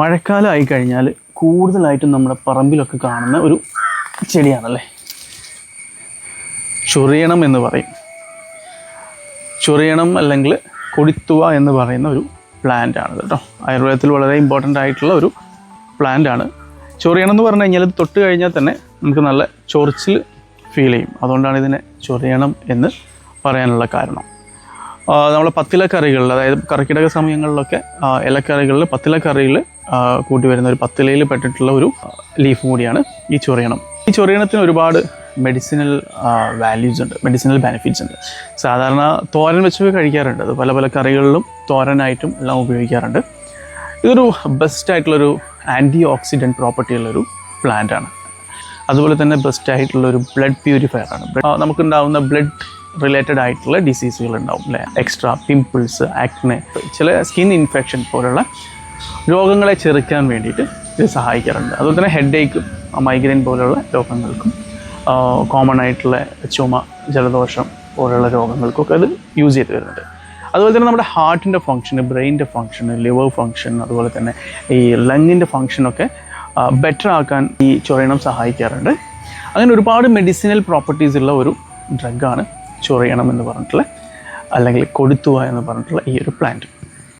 മഴക്കാലം ആയി കഴിഞ്ഞാൽ കൂടുതലായിട്ടും നമ്മുടെ പറമ്പിലൊക്കെ കാണുന്ന ഒരു ചെടിയാണല്ലേ? ചൊറിയണം എന്ന് പറയും. ചൊറിയണം അല്ലെങ്കിൽ കൊടിത്തുവ എന്ന് പറയുന്ന ഒരു പ്ലാന്റ് ആണ് കേട്ടോ. ആയുർവേദത്തിൽ വളരെ ഇമ്പോർട്ടന്റ് ആയിട്ടുള്ള ഒരു പ്ലാന്റ് ആണ്. ചൊറിയണം എന്ന് പറഞ്ഞു കഴിഞ്ഞാൽ ഇത് തൊട്ട് കഴിഞ്ഞാൽ തന്നെ നമുക്ക് നല്ല ചൊറിച്ചിൽ ഫീൽ ചെയ്യും. അതുകൊണ്ടാണ് ഇതിനെ ചൊറിയണം എന്ന് പറയാനുള്ള കാരണം. ആ, നമ്മളെ പത്തിലക്കറികളിൽ അതായത് കറിക്കിടക സമയങ്ങളിലൊക്കെ ഇലക്കറികളിൽ പത്തിലക്കറിയിൽ കൂട്ടി വരുന്ന ഒരു പത്തിലയിൽ പെട്ടിട്ടുള്ള ഒരു ലീഫ് കൂടിയാണ് ഈ ചൊറിയണം. ഈ ചൊറിയണത്തിന് ഒരുപാട് മെഡിസിനൽ വാല്യൂസ് ഉണ്ട് മെഡിസിനൽ ബെനിഫിറ്റ്സ് ഉണ്ട്. സാധാരണ തോരൻ വെച്ചൊക്കെ കഴിക്കാറുണ്ട്. അത് പല പല കറികളിലും തോരനായിട്ടും എല്ലാം ഉപയോഗിക്കാറുണ്ട്. ഇതൊരു ബെസ്റ്റ് ആയിട്ടുള്ളൊരു ആന്റി ഓക്സിഡന്റ് പ്രോപ്പർട്ടി ഉള്ളൊരു പ്ലാന്റ് ആണ്. അതുപോലെ തന്നെ ബെസ്റ്റ് ആയിട്ടുള്ള ഒരു ബ്ലഡ് പ്യൂരിഫയർ ആണ് നമുക്കുണ്ടാവുന്ന ബ്ലഡ് റിലേറ്റഡ് ആയിട്ടുള്ള ഡിസീസുകൾ ഉണ്ടാവും അല്ലേ? എക്സ്ട്രാ പിംപിൾസ് ആക്നെ ചില സ്കിൻ ഇൻഫെക്ഷൻ പോലുള്ള രോഗങ്ങളെ ചെറുക്കാൻ വേണ്ടിയിട്ട് ഇത് സഹായിക്കാറുണ്ട്. അതുപോലെ തന്നെ ഹെഡ് ഏക്കും മൈഗ്രെയിൻ പോലുള്ള രോഗങ്ങൾക്കും കോമൺ ആയിട്ടുള്ള ചുമ ജലദോഷം പോലുള്ള രോഗങ്ങൾക്കൊക്കെ അത് യൂസ് ചെയ്ത് വരുന്നുണ്ട്. അതുപോലെ തന്നെ നമ്മുടെ ഹാർട്ടിന്റെ ഫങ്ഷന് ബ്രെയിനിന്റെ ഫങ്ഷന് ലിവർ ഫങ്ഷൻ അതുപോലെ തന്നെ ഈ ലങ്ങിന്റെ ഫങ്ഷനൊക്കെ ബെറ്റർ ആക്കാൻ ഈ ചൊറിയണം സഹായിക്കാറുണ്ട്. അങ്ങനെ ഒരുപാട് മെഡിസിനൽ പ്രോപ്പർട്ടീസ് ഉള്ള ഒരു ഡ്രഗാണ് ചൊറിയണം എന്ന് പറഞ്ഞിട്ടുള്ള അല്ലെങ്കിൽ കൊടുത്തുക എന്ന് പറഞ്ഞിട്ടുള്ള ഈ ഒരു പ്ലാന്റ്